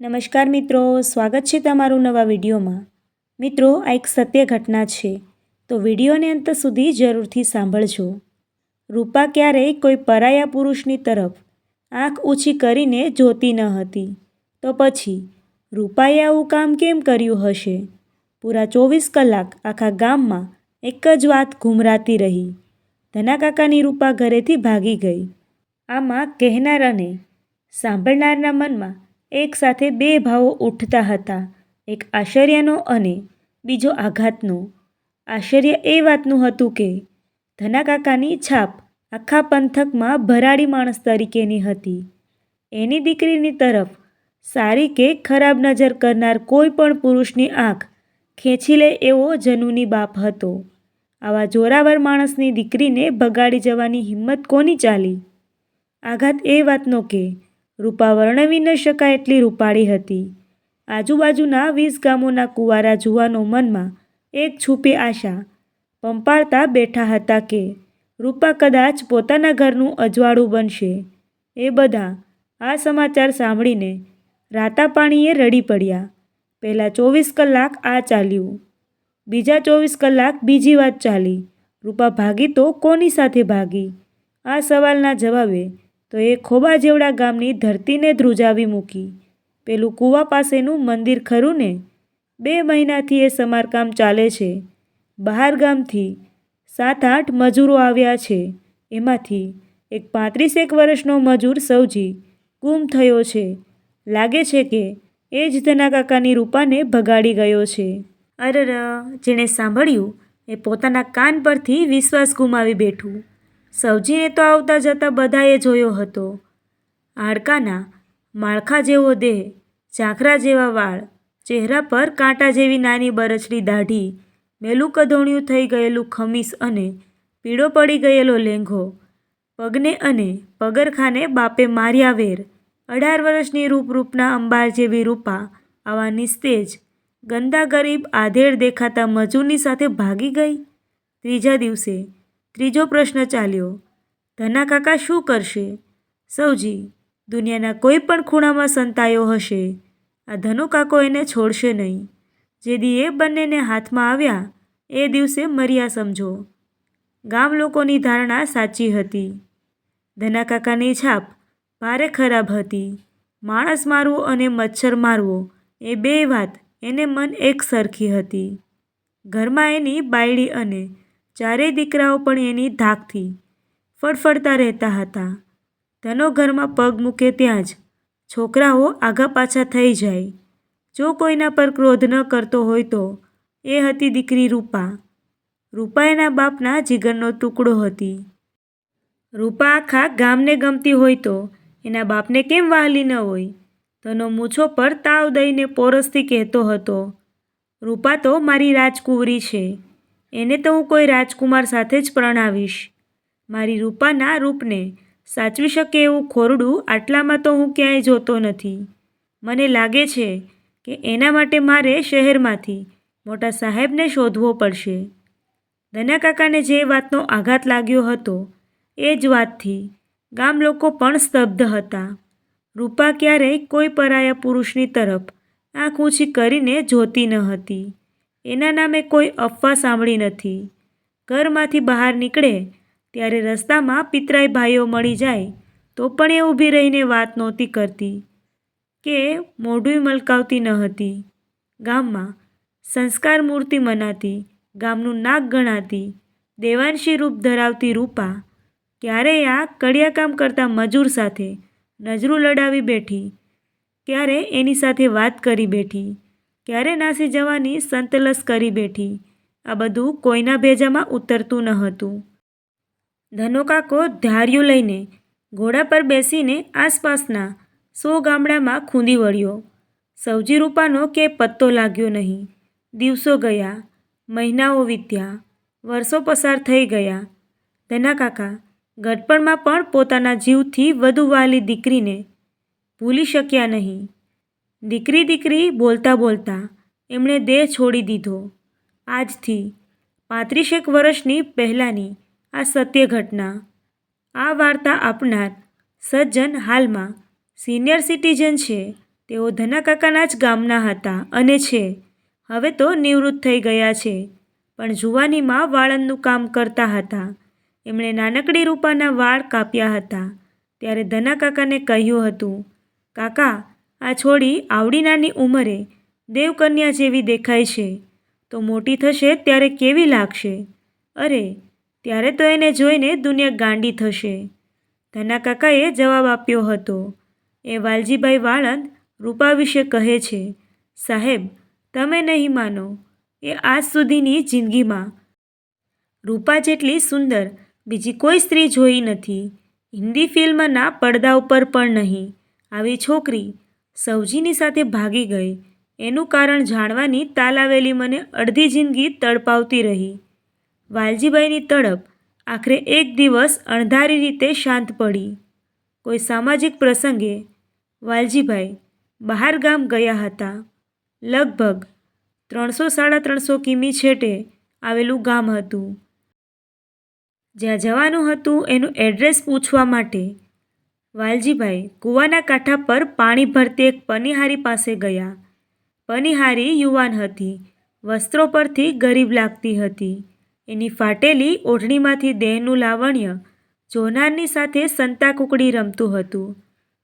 નમસ્કાર મિત્રો, સ્વાગત છે તમારું નવા વિડીયોમાં. મિત્રો, આ એક સત્ય ઘટના છે. તો વિડીયોને અંત સુધી જરૂરથી સાંભળજો. રૂપા ક્યારેય કોઈ પરાયા પુરુષની તરફ આંખ ઊંચી કરીને જોતી ન હતી. તો પછી, રૂપાએ આવું કામ કેમ કર્યું હશે? પૂરા ચોવીસ કલાક આખા ગામમાં એક જ વાત ઘૂમરાતી રહી. ધના કાકાની રૂપા ઘરેથી ભાગી ગઈ. આમાં કહેનાર અને સાંભળનારના મનમાં એક સાથે બે ભાવો ઉઠતા હતા. એક આશ્ચર્યનો અને બીજો આઘાતનો. આશ્ચર્ય એ વાતનું હતું કે ધનાકાકાની છાપ આખા પંથકમાં ભરાડી માણસ તરીકેની હતી. એની દીકરીની તરફ સારી કે ખરાબ નજર કરનાર કોઈ પણ પુરુષની આંખ ખેંચી લે એવો જનુની બાપ હતો. આવા જોરાવર માણસની દીકરીને ભગાડી જવાની હિંમત કોની ચાલી? આઘાત એ વાતનો કે રૂપા વર્ણવી ન શકાય એટલી રૂપાળી હતી. આજુબાજુના વીસ ગામોના કુંવારા જુવાનો મનમાં એક છૂપી આશા. પંપાળતા બેઠા હતા કે રૂપા કદાચ પોતાના ઘરનું અજવાળું બનશે. એ બધા આ સમાચાર સાંભળીને રાતા પાણીએ રડી પડ્યા. પહેલાં ચોવીસ કલાક આ ચાલ્યું. બીજા ચોવીસ કલાક બીજી વાત ચાલી. રૂપા ભાગી તો કોની સાથે ભાગી? આ સવાલના જવાબે તો એ ખોબા જેવડા ગામની ધરતીને ધ્રુજાવી મૂકી. પેલું કૂવા પાસેનું મંદિર ખરું ને? બે મહિનાથી એ સમારકામ ચાલે છે. બહાર ગામથી સાત આઠ મજૂરો આવ્યા છે. એમાંથી એક પાંત્રીસેક વર્ષનો મજૂર સૌજી ગુમ થયો છે. લાગે છે કે એ જ ધના કાકાની રૂપાને ભગાડી ગયો છે. અરર, જેણે સાંભળ્યું, એ પોતાના કાન પરથી વિશ્વાસ ગુમાવી બેઠું. સૌજીને તો આવતા જતા બધાએ જોયો હતો. હાડકાના માળખા જેવો દેહ, ઝાંખરા જેવા વાળ, ચહેરા પર કાંટા જેવી નાની બરછડી દાઢી, મેલું કધોણિયું થઈ ગયેલું ખમીસ અને પીળો પડી ગયેલો લેંઘો, પગને અને પગરખાને બાપે માર્યા વેર, અઢાર વર્ષની રૂપરૂપના અંબાર જેવી રૂપા, આવા નિસ્તેજ, ગંદા ગરીબ આધેડ દેખાતા મજૂરની સાથે ભાગી ગઈ. ત્રીજા દિવસે ત્રીજો પ્રશ્ન ચાલ્યો. ધના કાકા શું કરશે? સૌજી, દુનિયાના કોઈ પણ ખૂણામાં સંતાયો હશે. આ ધનુ કાકો એને છોડશે નહીં. જે દી એ બંનેને હાથમાં આવ્યા, એ દિવસે મર્યા સમજો. ગામ લોકોની ધારણા સાચી હતી. ધના કાકાની છાપ ભારે ખરાબ હતી. માણસ મારવો અને મચ્છર મારવો, એ બે વાત એને મન એક સરખી હતી. ઘરમાં એની બાયડી અને ચારેય દીકરાઓ પણ એની ધાકથી ફડફડતા રહેતા હતા. ધનો ઘરમાં પગ મૂકે ત્યાં જ છોકરાઓ આગા પાછા થઈ જાય. જો કોઈના પર ક્રોધ ન કરતો હોય તો એ હતી દીકરી રૂપા. રૂપા એના બાપના જીગરનો ટુકડો હતી. રૂપા આખા ગામને ગમતી હોય તો એના બાપને કેમ વહાલી ન હોય? તનો મૂછો પર તાવ દઈને પોરસથી કહેતો હતો, રૂપા તો મારી રાજકુંવરી છે. એને તો હું કોઈ રાજકુમાર સાથે જ પ્રણાવીશ. મારી રૂપાના રૂપને સાચવી શકે એવું ખોરડું આટલામાં તો હું ક્યાંય જોતો નથી. મને લાગે છે કે એના માટે મારે શહેરમાંથી મોટા સાહેબને શોધવો પડશે. ધના કાકાને જે વાતનો આઘાત લાગ્યો હતો, એ જ વાતથી ગામ લોકો પણ સ્તબ્ધ હતા. રૂપા ક્યારેય કોઈ પરાયા પુરુષની તરફ આંખ ઊંચી કરીને જોતી ન હતી. એના નામે કોઈ અફવા સાંભળી નથી. ઘરમાંથી બહાર નીકળે, ત્યારે રસ્તામાં પિતરાઈ ભાઈઓ મળી જાય, તો પણ એ ઊભી રહીને વાત નહોતી કરતી, કે મોઢું મલકાવતી ન હતી. ગામમાં સંસ્કાર મૂર્તિ મનાતી, ગામનું નાક ગણાતી, દેવાંશી રૂપ ધરાવતી રૂપા ક્યારેય આ કડિયા કામ કરતા મજૂર સાથે નજરું લડાવી બેઠી ક્યારે એની સાથે વાત કરી બેઠી. ક્યારે નાસી જવાની સંતલસ કરી બેઠી. આ બધું કોઈના ભેજામાં ઉતરતું ન હતું. ધનો કાકો ધાર્યું લઈને ઘોડા પર બેસીને આસપાસના સો ગામડામાં ખૂંદી વળ્યો. સૌજી રૂપાનો કે પત્તો લાગ્યો નહીં. દિવસો ગયા, મહિનાઓ વીત્યા, વર્ષો પસાર થઈ ગયા. ધના કાકા ગડપણમાં પણ પોતાના જીવથી વધુ વાલી દીકરીને ભૂલી શક્યા નહીં. દીકરી દીકરી બોલતા બોલતા એમણે દેહ છોડી દીધો. આજથી પાંત્રીસેક વર્ષની પહેલાંની આ સત્ય ઘટના. આ વાર્તા આપનાર સજ્જન હાલમાં સિનિયર સિટીઝન છે. તેઓ ધનાકાકાના જ ગામના હતા અને છે. હવે તો નિવૃત્ત થઈ ગયા છે. પણ જુવાનીમાં વાળંદનું કામ કરતા હતા. એમણે નાનકડી રૂપાના વાળ કાપ્યા હતા. ત્યારે ધનાકાકાને કહ્યું હતું, કાકા આ છોડી આવડી નાની ઉંમરે દેવકન્યા જેવી દેખાય છે. તો મોટી થશે ત્યારે કેવી લાગશે? અરે, ત્યારે તો એને જોઈને દુનિયા ગાંડી થશે. ધના કાકાએ જવાબ આપ્યો હતો. એ વાલજીભાઈ વાળંદ રૂપા વિશે કહે છે. સાહેબ, તમે નહીં માનો. એ આજ સુધીની જિંદગીમાં રૂપા જેટલી સુંદર બીજી કોઈ સ્ત્રી જોઈ નથી. હિન્દી ફિલ્મના પડદા ઉપર પણ નહીં. આવી છોકરી સૌજીની સાથે ભાગી ગઈ. એનું કારણ જાણવાની તાલાવેલી મને અડધી જિંદગી તડપાવતી રહી. વાલજીભાઈની તડપ આખરે એક દિવસ અણધારી રીતે શાંત પડી. કોઈ સામાજિક પ્રસંગે વાલજીભાઈ બહાર ગામ ગયા હતા. લગભગ ત્રણસો સાડા ત્રણસો કિમી છેટે આવેલું ગામ હતું. જ્યાં જવાનું હતું એનું એડ્રેસ પૂછવા માટે વાલજીભાઈ કૂવાના કાંઠા પર પાણી ભરતી એક પનિહારી પાસે ગયા. પનિહારી યુવાન હતી. વસ્ત્રો પરથી ગરીબ લાગતી હતી. એની ફાટેલી ઓઢણીમાંથી દેહનું લાવણ્ય જોનારની સાથે સંતા કુકડી રમતું હતું.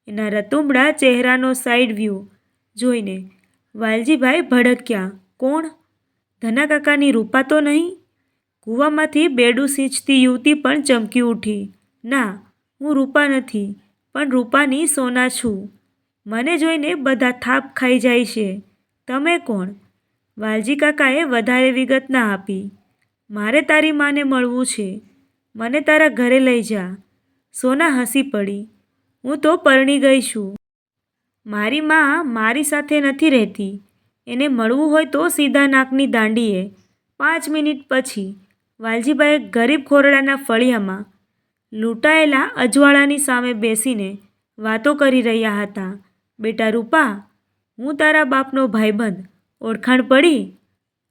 એના રતુંબડા ચહેરાનો સાઈડ વ્યૂ જોઈને વાલજીભાઈ ભડક્યા, કોણ? ધનાકાકાની રૂપા તો નહીં? કૂવામાંથી બેડું સિંચતી યુવતી પણ ચમકી ઉઠી, ના, હું રૂપા નથી. પણ રૂપાની સોના છું. મને જોઈને બધા થાપ ખાઈ જાય છે. તમે કોણ? વાલજી કાકાએ વધારે વિગત ના આપી. મારે તારી માને મળવું છે. મને તારા ઘરે લઈ જા. સોના હસી પડી. હું તો પરણી ગઈ છું. મારી માં મારી સાથે નથી રહેતી. એને મળવું હોય તો સીધા નાકની દાંડીએ. પાંચ મિનિટ પછી વાલજીભાઈ ગરીબ ખોરડાના ફળિયામાં લૂંટાયેલા અજવાળાની સામે બેસીને વાતો કરી રહ્યા હતા. બેટા રૂપા, હું તારા બાપનો ભાઈબંધ. ઓળખાણ પડી?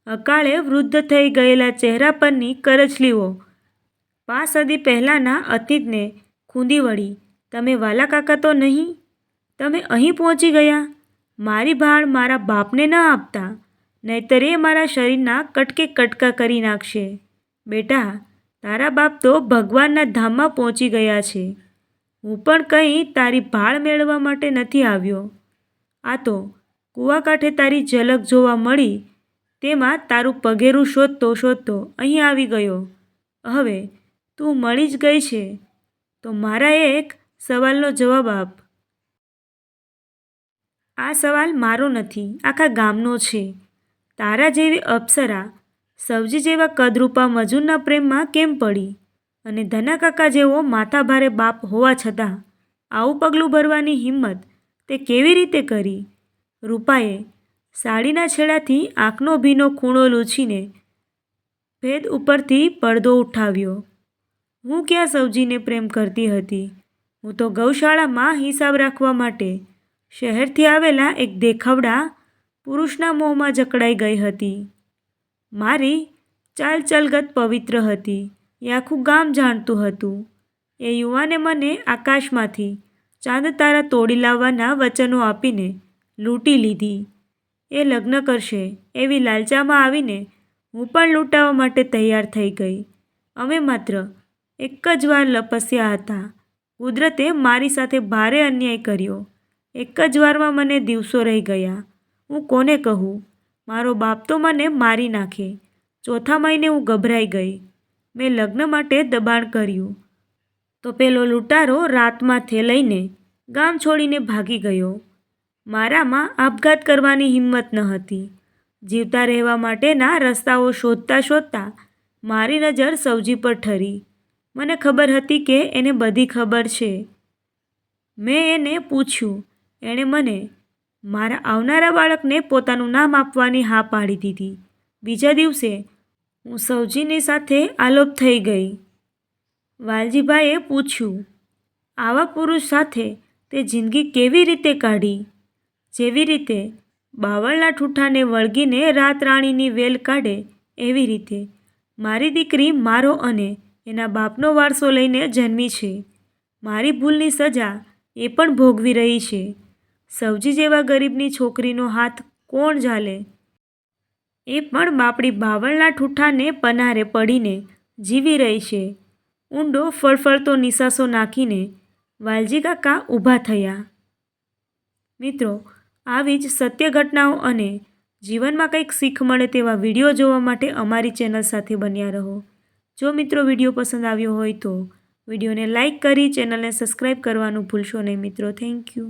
અકાળે વૃદ્ધ થઈ ગયેલા ચહેરા પરની કરચલીઓ. પાંચ સદી પહેલાંના અતીતને ખૂંદી વળી, તમે વાલા કાકા તો નહીં? તમે અહીં પહોંચી ગયા? મારી ભાળ મારા બાપને ન આપતા. નહીતર એ મારા શરીરના કટકે કટકા કરી નાખશે. બેટા તારા બાપ તો ભગવાનના ધામમાં પહોંચી ગયા છે. હું પણ કંઈ તારી ભાળ મેળવવા માટે નથી આવ્યો. આ તો કુવાકાંઠે તારી ઝલક જોવા મળી, તેમાં તારું પગેરું શોધતો શોધતો અહીં આવી ગયો. હવે તું મળી જ ગઈ છે. તો મારા એક સવાલનો જવાબ આપ. આ સવાલ મારો નથી, આખા ગામનો છે. તારા જેવી અપ્સરા સવજી જેવા કદરૂપા મજૂરના પ્રેમમાં કેમ પડી? અને ધનાકાકા જેવો માથાભારે બાપ હોવા છતાં આવું પગલું ભરવાની હિંમત તે કેવી રીતે કરી? રૂપાએ સાડીના છેડાથી આંખનો ભીનો ખૂણો લૂછીને ભેદ ઉપરથી પડદો ઉઠાવ્યો. હું ક્યાં સવજીને પ્રેમ કરતી હતી? હું તો ગૌશાળામાં હિસાબ રાખવા માટે શહેરથી આવેલા એક દેખાવડા પુરુષના મોંમાં જકડાઈ ગઈ હતી. મારી ચાલચલગત પવિત્ર હતી. એ આખું ગામ જાણતું હતું. એ યુવાને મને આકાશમાંથી ચાંદ તારા તોડી લાવવાના વચનો આપીને લૂંટી લીધી. એ લગ્ન કરશે એવી લાલચામાં આવીને હું પણ લૂંટાવા માટે તૈયાર થઈ ગઈ. અમે માત્ર એક જ વાર લપસ્યા હતા. કુદરતે મારી સાથે ભારે અન્યાય કર્યો. એક જ વારમાં મને દિવસો રહી ગયા. હું કોને કહું? મારો બાપ તો મને મારી નાખે. ચોથા મહિને હું ગભરાઈ ગઈ. મેં લગ્ન માટે દબાણ કર્યું. તો પેલો લૂંટારો રાતમાંથી લઈને ગામ છોડીને ભાગી ગયો. મારામાં આપઘાત કરવાની હિંમત ન હતી. જીવતા રહેવા માટેના રસ્તાઓ શોધતા શોધતા મારી નજર સવજી પર ઠરી. મને ખબર હતી કે એને બધી ખબર છે. મેં એને પૂછ્યું. એણે મને મારા આવનારા બાળકને પોતાનું નામ આપવાની હા પાડી દીધી. બીજા દિવસે હું સૌજીની સાથે આલોપ થઈ ગઈ. વાલજીભાઈએ પૂછ્યું, આવા પુરુષ સાથે તે જિંદગી કેવી રીતે કાઢી? જેવી રીતે બાવળના ઠૂઠાને વળગીને રાત રાણીની વેલ કાઢે, એવી રીતે મારી દીકરી મારો અને એના બાપનો વારસો લઈને જન્મી છે. મારી ભૂલની સજા એ પણ ભોગવી રહી છે. સવજી જેવા ગરીબની છોકરીનો હાથ કોણ ઝાલે? એ પણ બાપડી બાવળના ઠૂઠાને પનારે પડીને જીવી રહી છે. ઊંડો ફળફળતો નિસાસો નાખીને વાલજી કાકા ઊભા થયા. મિત્રો, આવી જ સત્ય ઘટનાઓ અને જીવનમાં કંઈક શીખ મળે તેવા વીડિયો જોવા માટે અમારી ચેનલ સાથે બન્યા રહો. જો મિત્રો વીડિયો પસંદ આવ્યો હોય તો વિડીયોને લાઇક કરી, ચેનલને સબસ્ક્રાઈબ કરવાનું ભૂલશો નહીં. મિત્રો, થેન્ક યુ.